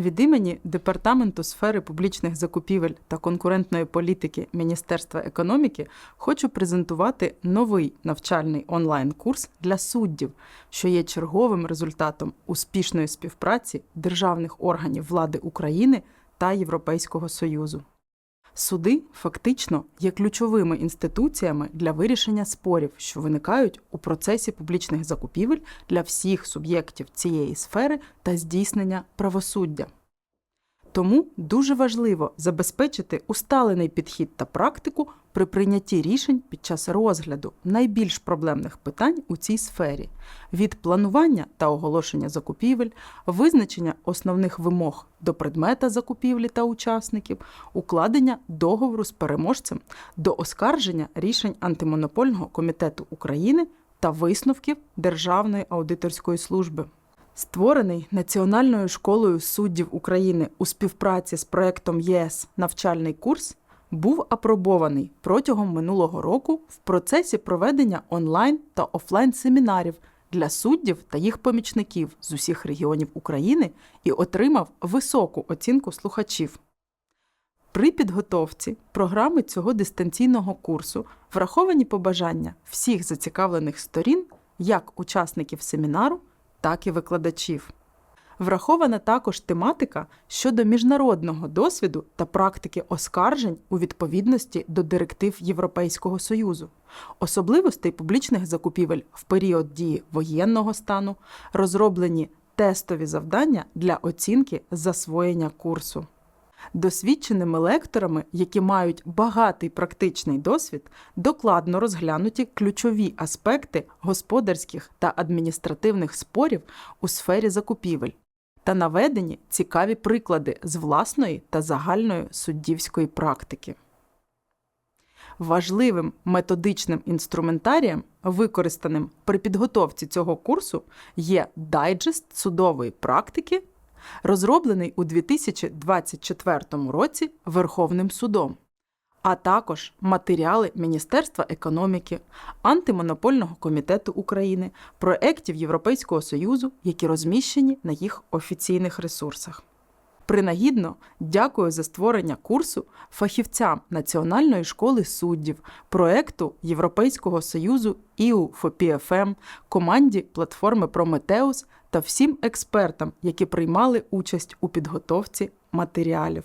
Від імені Департаменту сфери публічних закупівель та конкурентної політики Міністерства економіки хочу презентувати новий навчальний онлайн-курс для суддів, що є черговим результатом успішної співпраці державних органів влади України та Європейського Союзу. Суди фактично є ключовими інституціями для вирішення спорів, що виникають у процесі публічних закупівель для всіх суб'єктів цієї сфери та здійснення правосуддя. Тому дуже важливо забезпечити усталений підхід та практику при прийнятті рішень під час розгляду найбільш проблемних питань у цій сфері від планування та оголошення закупівель, визначення основних вимог до предмета закупівлі та учасників, укладення договору з переможцем до оскарження рішень антимонопольного комітету України та висновків Державної аудиторської служби. Створений Національною школою суддів України у співпраці з проектом ЄС навчальний курс був апробований протягом минулого року в процесі проведення онлайн та офлайн семінарів для суддів та їх помічників з усіх регіонів України і отримав високу оцінку слухачів. При підготовці програми цього дистанційного курсу враховані побажання всіх зацікавлених сторін, як учасників семінару, так і викладачів. Врахована також тематика щодо міжнародного досвіду та практики оскаржень у відповідності до директив Європейського Союзу, особливостей публічних закупівель в період дії воєнного стану, розроблені тестові завдання для оцінки засвоєння курсу. Досвідченими лекторами, які мають багатий практичний досвід, докладно розглянуті ключові аспекти господарських та адміністративних спорів у сфері закупівель та наведені цікаві приклади з власної та загальної суддівської практики. Важливим методичним інструментарієм, використаним при підготовці цього курсу, є дайджест судової практики розроблений у 2024 році Верховним судом, а також матеріали Міністерства економіки, Антимонопольного комітету України, проєктів Європейського Союзу, які розміщені на їх офіційних ресурсах. Принагідно дякую за створення курсу фахівцям Національної школи суддів, проекту Європейського союзу ІУ ФОПІФМ, команді платформи Прометеус та всім експертам, які приймали участь у підготовці матеріалів.